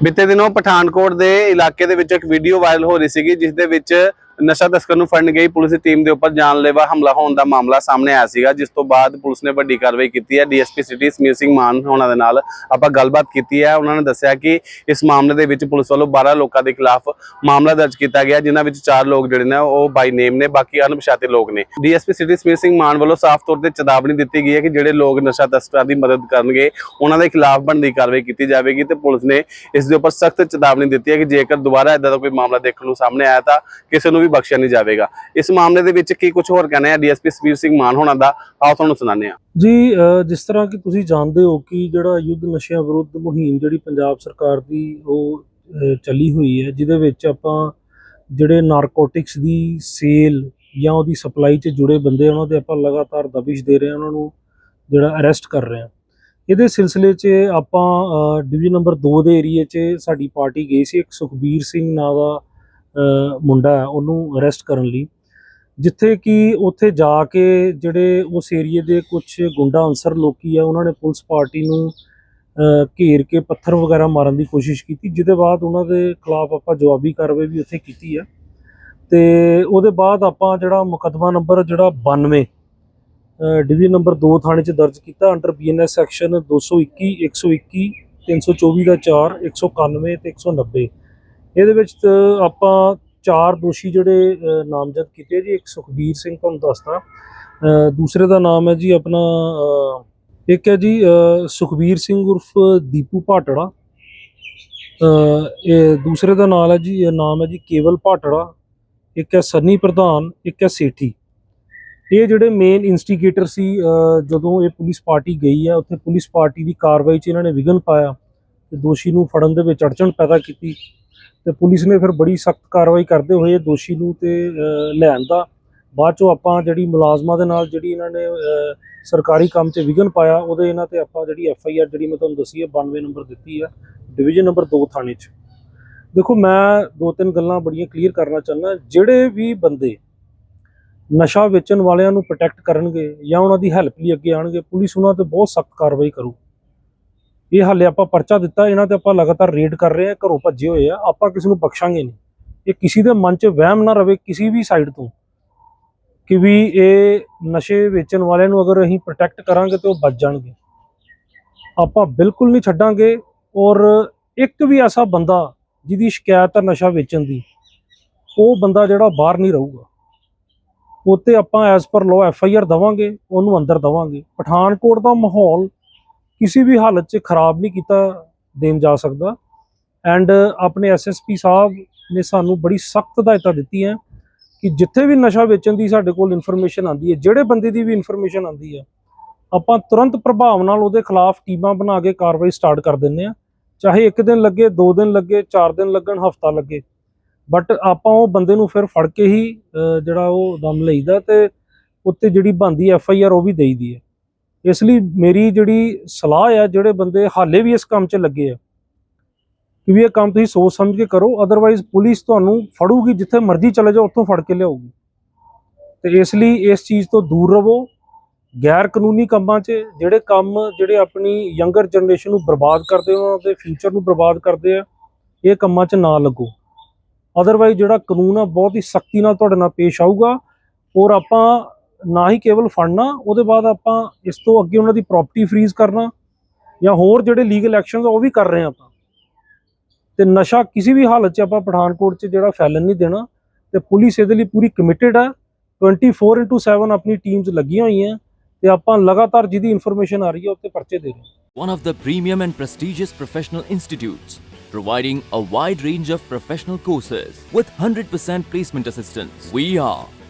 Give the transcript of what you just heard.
ਬੀਤੇ ਦਿਨੋਂ ਪਠਾਨਕੋਟ ਦੇ ਇਲਾਕੇ ਦੇ ਵਿੱਚ ਇੱਕ ਵੀਡੀਓ ਵਾਇਰਲ ਹੋ ਰਹੀ ਸੀਗੀ ਜਿਸ ਦੇ ਵਿੱਚ ਨਸ਼ਾ ਤਸਕਰ ਨੂੰ ਫੜਨ ਗਈ, ਪੁਲਿਸ ਦੀ ਟੀਮ ਦੇ ਉੱਪਰ ਜਾਨਲੇਵਾ ਹਮਲਾ ਹੋਣ ਦਾ ਮਾਮਲਾ ਸਾਹਮਣੇ ਆਇਆ ਸੀਗਾ, ਜਿਸ ਤੋਂ ਬਾਅਦ ਪੁਲਿਸ ਨੇ ਵੱਡੀ ਕਾਰਵਾਈ ਕੀਤੀ ਹੈ। ਡੀਐਸਪੀ ਸਿਟੀ ਸਮੀਰ ਸਿੰਘ ਮਾਨ ਹੋਣਾ ਦੇ ਨਾਲ ਆਪਾਂ ਗੱਲਬਾਤ ਕੀਤੀ ਹੈ। ਉਹਨਾਂ ਨੇ ਦੱਸਿਆ ਕਿ ਇਸ ਮਾਮਲੇ ਦੇ ਵਿੱਚ ਪੁਲਿਸ ਵੱਲੋਂ 12 ਲੋਕਾਂ ਦੇ ਖਿਲਾਫ ਮਾਮਲਾ ਦਰਜ ਕੀਤਾ ਗਿਆ, ਜਿਨ੍ਹਾਂ ਵਿੱਚ 4 ਲੋਕ ਜਿਹੜੇ ਨੇ, ਉਹ ਬਾਈ ਨੇਮ ਨੇ, ਬਾਕੀ ਅਣਪਛਾਤੇ ਲੋਕ ਨੇ। ਡੀਐਸਪੀ ਸਿਟੀ ਸਮੀਰ ਸਿੰਘ ਮਾਨ ਵੱਲੋਂ ਸਾਫ਼ ਤੌਰ ਤੇ ਚੇਤਾਵਨੀ ਦਿੱਤੀ ਗਈ ਹੈ ਕਿ ਜਿਹੜੇ ਲੋਕ ਨਸ਼ਾ ਤਸਕਰਾਂ ਦੀ ਮਦਦ ਕਰਨਗੇ, ਉਹਨਾਂ ਦੇ ਖਿਲਾਫ ਬਣਦੀ ਕਾਰਵਾਈ ਕੀਤੀ ਜਾਵੇਗੀ ਤੇ ਪੁਲਿਸ ਨੇ ਇਸ ਦੇ ਉੱਪਰ ਸਖਤ ਚੇਤਾਵਨੀ ਦਿੱਤੀ ਹੈ ਕਿ ਜੇਕਰ ਦੁਬਾਰਾ ਇਦਾਂ ਦਾ ਕੋਈ ਮਾਮਲਾ ਦੇਖਣ ਨੂੰ ਸਾਹਮਣੇ ਆਇਆ ਤਾਂ ਕਿਸੇ ਨੂੰ ਵੀ ਬਖਸ਼ਿਆ ਨਹੀਂ ਜਾਵੇਗਾ। ਇਸ ਮਾਮਲੇ ਦੇ ਵਿੱਚ ਕੀ ਕੁਝ ਹੋਰ ਕਹਿਣਾ ਹੈ ਡੀਐਸਪੀ ਸਵੀਰ ਸਿੰਘ ਮਾਨ ਹੋਣਾ ਦਾ? ਆਓ ਤੁਹਾਨੂੰ ਸੁਣਾਉਂਦੇ ਹਾਂ। ਜੀ ਜਿਸ ਤਰ੍ਹਾਂ ਕਿ ਤੁਸੀਂ ਜਾਣਦੇ ਹੋ ਕਿ ਜਿਹੜਾ ਯੁੱਧ ਨਸ਼ਿਆਂ ਵਿਰੁੱਧ ਮੁਹਿੰਮ ਜਿਹੜੀ ਪੰਜਾਬ ਸਰਕਾਰ ਦੀ ਉਹ ਚੱਲੀ ਹੋਈ ਹੈ, ਜਿਹਦੇ ਵਿੱਚ ਆਪਾਂ ਜਿਹੜੇ ਨਾਰਕੋਟਿਕਸ ਦੀ ਸੇਲ ਜਾਂ ਉਹਦੀ ਸਪਲਾਈ 'ਚ ਜੁੜੇ ਬੰਦੇ ਉਹਨਾਂ ਦੇ ਆਪਾਂ ਲਗਾਤਾਰ ਦਬਿਸ਼ ਦੇ ਰਹੇ ਹਾਂ ਉਹਨਾਂ ਨੂੰ ਜਿਹੜਾ ਅਰੈਸਟ ਕਰ ਰਹੇ ਹਾਂ ਇਹਦੇ ਸਿਲਸਿਲੇ 'ਚ ਆਪਾਂ ਡਿਵੀਜ਼ਨ ਨੰਬਰ 2 ਦੇ ਏਰੀਏ 'ਚ ਸਾਡੀ ਪਾਰਟੀ ਗਈ ਸੀ, ਇੱਕ ਸੁਖਬੀਰ ਸਿੰਘ ਨਾਂ ਦਾ ਮੁੰਡਾ ਹੈ, ਉਹਨੂੰ ਅਰੈਸਟ ਕਰਨ ਲਈ। ਜਿੱਥੇ ਕਿ ਉੱਥੇ ਜਾ ਕੇ ਜਿਹੜੇ ਉਸ ਏਰੀਏ ਦੇ ਕੁਝ ਗੁੰਡਾ ਅਨਸਰ ਲੋਕੀ ਆ, ਉਹਨਾਂ ਨੇ ਪੁਲਿਸ ਪਾਰਟੀ ਨੂੰ ਘੇਰ ਕੇ ਪੱਥਰ ਵਗੈਰਾ ਮਾਰਨ ਦੀ ਕੋਸ਼ਿਸ਼ ਕੀਤੀ, ਜਿਹਦੇ ਬਾਅਦ ਉਹਨਾਂ ਦੇ ਖਿਲਾਫ ਆਪਾਂ ਜਵਾਬੀ ਕਾਰਵਾਈ ਵੀ ਉੱਥੇ ਕੀਤੀ ਹੈ ਤੇ ਉਹਦੇ ਬਾਅਦ ਆਪਾਂ ਜਿਹੜਾ ਮੁਕੱਦਮਾ ਨੰਬਰ ਜਿਹੜਾ 92 ਡਿਵੀਜ਼ਨ ਨੰਬਰ 2 ਥਾਣੇ 'ਚ ਦਰਜ ਕੀਤਾ ਅੰਡਰ ਬੀਐਨਐਸ ਸੈਕਸ਼ਨ 221 121 324 ਦਾ 4 191 ਤੇ 190 ਇਹਦੇ ਵਿੱਚ ਆਪਾਂ ਚਾਰ ਦੋਸ਼ੀ ਜਿਹੜੇ ਨਾਮਜ਼ਦ ਕੀਤੇ ਜੀ, ਇੱਕ ਸੁਖਬੀਰ ਸਿੰਘ ਤੁਹਾਨੂੰ ਦੱਸਦਾ। ਦੂਸਰੇ ਦਾ ਨਾਮ ਹੈ ਜੀ ਆਪਣਾ ਇੱਕ ਹੈ ਜੀ ਸੁਖਬੀਰ ਸਿੰਘ ਉਰਫ ਦੀਪੂ ਭਾਟੜਾ। ਇਹ ਦੂਸਰੇ ਦਾ ਨਾਮ ਹੈ ਜੀ, ਇਹ ਨਾਮ ਹੈ ਜੀ ਕੇਵਲ ਭਾਟੜਾ। ਇੱਕ ਹੈ ਸੰਨੀ ਪ੍ਰਧਾਨ, ਇੱਕ ਹੈ ਸੇਠੀ। ਇਹ ਜਿਹੜੇ ਮੇਨ ਇਨਸਟੀਗੇਟਰ ਸੀ ਜਦੋਂ ਇਹ ਪੁਲਿਸ ਪਾਰਟੀ ਗਈ ਹੈ ਉੱਥੇ ਪੁਲਿਸ ਪਾਰਟੀ ਦੀ ਕਾਰਵਾਈ 'ਚ ਇਹਨਾਂ ਨੇ ਵਿਘਨ ਪਾਇਆ ਤੇ ਦੋਸ਼ੀ ਨੂੰ ਫੜਨ ਦੇ ਵਿੱਚ ਅੜਚਣ ਪੈਦਾ ਕੀਤੀ। ਤੇ ਪੁਲਿਸ ਨੇ ਫਿਰ ਬੜੀ ਸਖਤ ਕਾਰਵਾਈ ਕਰਦੇ ਹੋਏ ਦੋਸ਼ੀ ਨੂੰ ਤੇ ਲੈਣ ਦਾ। ਬਾਅਦ ਚੋਂ ਆਪਾਂ ਜਿਹੜੀ ਮੁਲਾਜ਼ਮਾਂ ਦੇ ਨਾਲ ਜਿਹੜੀ ਇਹਨਾਂ ਨੇ ਸਰਕਾਰੀ ਕੰਮ 'ਚ ਵਿਘਨ ਪਾਇਆ, ਉਹਦੇ ਇਹਨਾਂ ਤੇ ਆਪਾਂ ਜਿਹੜੀ ਐਫ ਆਈ ਆਰ ਜਿਹੜੀ ਮੈਂ ਤੁਹਾਨੂੰ ਦੱਸੀ ਹੈ 92 ਨੰਬਰ ਦਿੱਤੀ ਹੈ, ਡਿਵੀਜ਼ਨ ਨੰਬਰ 2 ਥਾਣੇ 'ਚ। ਦੇਖੋ, ਮੈਂ ਦੋ ਤਿੰਨ ਗੱਲਾਂ ਬੜੀਆਂ ਕਲੀਅਰ ਕਰਨਾ ਚਾਹੁੰਦਾ, ਜਿਹੜੇ ਵੀ ਬੰਦੇ ਨਸ਼ਾ ਵੇਚਣ ਵਾਲਿਆਂ ਨੂੰ ਪ੍ਰੋਟੈਕਟ ਕਰਨਗੇ ਜਾਂ ਉਹਨਾਂ ਦੀ ਹੈਲਪ ਲਈ ਅੱਗੇ ਆਣਗੇ ਪੁਲਿਸ ਉਹਨਾਂ ਤੇ ਬਹੁਤ ਸਖਤ ਕਾਰਵਾਈ ਕਰੂ। ਇਹ ਹਾਲੇ ਆਪਾਂ ਪਰਚਾ ਦਿੱਤਾ, ਇਹਨਾਂ ਤੇ ਆਪਾਂ ਲਗਾਤਾਰ ਰੇਡ ਕਰ ਰਹੇ ਹਾਂ, ਘਰੋਂ ਭੱਜੇ ਹੋਏ ਆ, ਆਪਾਂ ਕਿਸੇ ਨੂੰ ਬਖਸ਼ਾਂਗੇ ਨਹੀਂ। ਇਹ ਕਿਸੇ ਦੇ ਮਨ 'ਚ ਵਹਿਮ ਨਾ ਰਵੇ, ਕਿਸੇ ਵੀ ਸਾਈਡ ਤੋਂ, ਕਿ ਵੀ ਇਹ ਨਸ਼ੇ ਵੇਚਣ ਵਾਲਿਆਂ ਨੂੰ ਅਗਰ ਅਸੀਂ ਪ੍ਰੋਟੈਕਟ ਕਰਾਂਗੇ ਤੇ ਉਹ ਬਚ ਜਾਣਗੇ। ਆਪਾਂ ਬਿਲਕੁਲ ਨਹੀਂ ਛੱਡਾਂਗੇ, ਔਰ ਇੱਕ ਵੀ ਐਸਾ ਬੰਦਾ ਜਿਹਦੀ ਸ਼ਿਕਾਇਤ ਹੈ ਨਸ਼ਾ ਵੇਚਣ ਦੀ, ਉਹ ਬੰਦਾ ਜਿਹੜਾ ਬਾਹਰ ਨਹੀਂ ਰਹੂਗਾ। ਉੱਤੇ ਆਪਾਂ as per law F I R ਦਵਾਂਗੇ, ਉਹਨੂੰ ਅੰਦਰ ਦਵਾਂਗੇ। ਪਠਾਨਕੋਟ ਦਾ ਮਾਹੌਲ ਕਿਸੇ ਵੀ ਹਾਲਤ 'ਚ ਖਰਾਬ ਨਹੀਂ ਕੀਤਾ ਦੇਣ ਜਾ ਸਕਦਾ। ਐਂਡ ਆਪਣੇ ਐਸਐਸਪੀ ਸਾਹਿਬ ਨੇ ਸਾਨੂੰ ਬੜੀ ਸਖਤ ਹਦਾਇਤਾਂ ਦਿੱਤੀਆਂ ਕਿ ਜਿੱਥੇ ਵੀ ਨਸ਼ਾ ਵੇਚਣ ਦੀ ਸਾਡੇ ਕੋਲ ਇਨਫੋਰਮੇਸ਼ਨ ਆਂਦੀ ਹੈ, ਜਿਹੜੇ ਬੰਦੇ ਦੀ ਵੀ ਇਨਫੋਰਮੇਸ਼ਨ ਆਂਦੀ ਹੈ, ਆਪਾਂ ਤੁਰੰਤ ਪ੍ਰਭਾਵ ਨਾਲ ਉਹਦੇ ਖਿਲਾਫ ਟੀਮਾਂ ਬਣਾ ਕੇ ਕਾਰਵਾਈ ਸਟਾਰਟ ਕਰ ਦਿੰਦੇ ਆ ਚਾਹੇ ਇੱਕ ਦਿਨ ਲੱਗੇ, ਦੋ ਦਿਨ ਲੱਗੇ, ਚਾਰ ਦਿਨ ਲੱਗਣ, ਹਫਤਾ ਲੱਗੇ। ਬਟ ਆਪਾਂ ਉਹ ਬੰਦੇ ਨੂੰ ਫਿਰ ਫੜ ਕੇ ਹੀ ਜਿਹੜਾ ਉਹ ਦਮ ਲਈਦਾ ਤੇ ਉੱਤੇ ਜਿਹੜੀ ਬੰਦੀ ਐਫ ਆਈ ਆਰ ਉਹ ਵੀ ਦੇਈਦੀ ਹੈ। ਇਸ ਲਈ ਮੇਰੀ ਜਿਹੜੀ ਸਲਾਹ ਆ, ਜਿਹੜੇ ਬੰਦੇ ਹਾਲੇ ਵੀ ਇਸ ਕੰਮ 'ਚ ਲੱਗੇ ਆ, ਕਿ ਵੀ ਇਹ ਕੰਮ ਤੁਸੀਂ ਸੋਚ ਸਮਝ ਕੇ ਕਰੋ ਅਦਰਵਾਈਜ਼ ਪੁਲਿਸ ਤੁਹਾਨੂੰ ਫੜੂਗੀ ਜਿੱਥੇ ਮਰਜ਼ੀ ਚਲੇ ਜਾਓ, ਉੱਥੋਂ ਫੜ ਕੇ ਲਿਆਊਗੀ। ਤੇ ਇਸ ਲਈ ਇਸ ਚੀਜ਼ ਤੋਂ ਦੂਰ ਰਹੋ, ਗੈਰ ਕਾਨੂੰਨੀ ਕੰਮਾਂ 'ਚ ਜਿਹੜੇ ਕੰਮ ਜਿਹੜੇ ਆਪਣੀ ਯੰਗਰ ਜਨਰੇਸ਼ਨ ਨੂੰ ਬਰਬਾਦ ਕਰਦੇ ਉਹਨਾਂ ਦੇ ਫਿਊਚਰ ਨੂੰ ਬਰਬਾਦ ਕਰਦੇ ਆ, ਇਹ ਕੰਮਾਂ 'ਚ ਨਾ ਲੱਗੋ। ਅਦਰਵਾਈਜ਼ ਜਿਹੜਾ ਕਾਨੂੰਨ ਆ, ਬਹੁਤ ਹੀ ਸਖਤੀ ਨਾਲ ਤੁਹਾਡੇ ਨਾਲ ਪੇਸ਼ ਆਊਗਾ, ਔਰ ਆਪਾਂ ਨਾ ਹੀ ਕੇਵਲ ਫੜਨਾ ਉਹਦੇ ਬਾਅਦ ਆਪਾਂ ਇਸ ਤੋਂ ਅੱਗੇ ਉਹਨਾਂ ਦੀ ਪ੍ਰਾਪਰਟੀ ਫਰੀਜ਼ ਕਰਨਾ ਜਾਂ ਹੋਰ ਜਿਹੜੇ ਲੀਗਲ ਐਕਸ਼ਨਸ ਉਹ ਵੀ ਕਰ ਰਹੇ ਆਪਾਂ ਤੇ ਨਸ਼ਾ ਕਿਸੇ ਵੀ ਹਾਲਤ 'ਚ ਆਪਾਂ ਪਠਾਨਕੋਟ 'ਚ ਜਿਹੜਾ ਫੈਲਣ ਨਹੀਂ ਦੇਣਾ ਤੇ ਪੁਲਿਸ ਇਹਦੇ ਲਈ ਪੂਰੀ ਕਮਿਟਿਡ ਹੈ 24/7 ਆਪਣੀ ਟੀਮਸ ਲੱਗੀਆਂ ਹੋਈਆਂ ਤੇ ਆਪਾਂ ਲਗਾਤਾਰ ਜਿਹਦੀ ਇਨਫੋਰਮੇਸ਼ਨ ਆ ਰਹੀ ਹੈ ਉੱਤੇ ਪਰਚੇ ਦੇ ਰਹੇ ਹਾਂ one of the premium and prestigious professional institutes, providing a wide range of professional courses with 100% placement assistance. We are